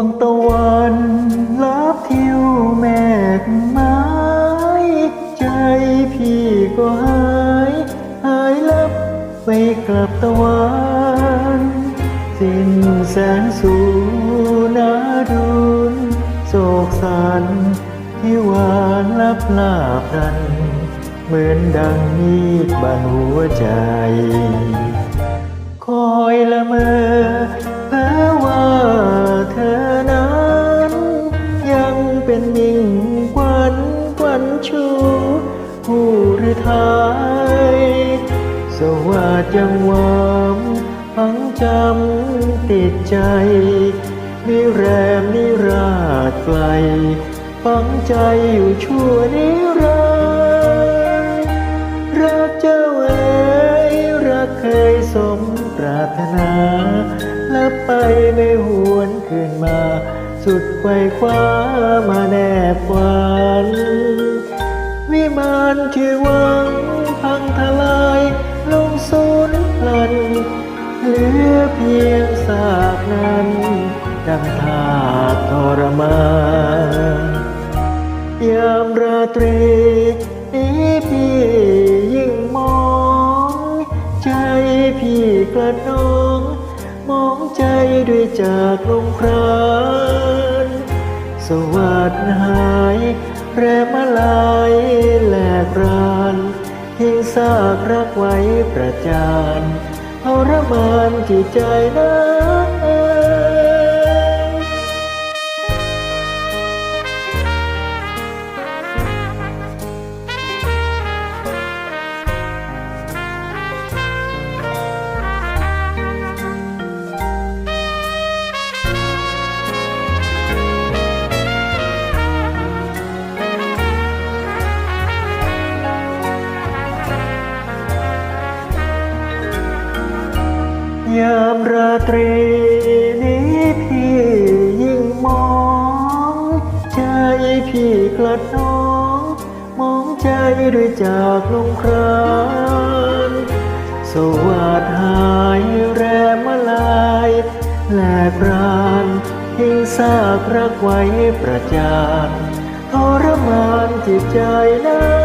วงตะวันลับทิวแมกไม้ใจพี่ก็หายหายลับไปกลับตะวัน สิ้นแสงสูนาดุนโศกสันที่หวานลับลาพัน เหมือนดังมีดบานหัวใจ เป็นยิ่งกวันกวันชูผู้หรือไทยสวัสดยังหวามฟังจำติดใจ นิแรมนิราชไกลฝังใจอยู่ชั่วนิรันดร์รักเจ้าเอ๋ยรักเคยสมปรารถนา และไปไม่หวนคืนมา สุดไขว้คว้ามาแนบฝัน วิมานที่หวังพังทลายลงสูญพลัน เหลือเพียงซากนั้น ดังทาทรมานยามราตรีนี้พี่ยิ่งมอง ใจพี่กระนอง มองใจด้วยจากลมคราน วัสดหายแรมลายแหลกรานทิ้งซากรักไว้ประจานทรมานจิตใจนัก ยามราตรีนี้พี่ยิ่งมอง ใจพี่กลัดน้อง มองใจด้วยจากลงครานสวัสดหายแรมลายแหลกรานทิ้งซากรักไว้ประจานทรมานจิตใจนัก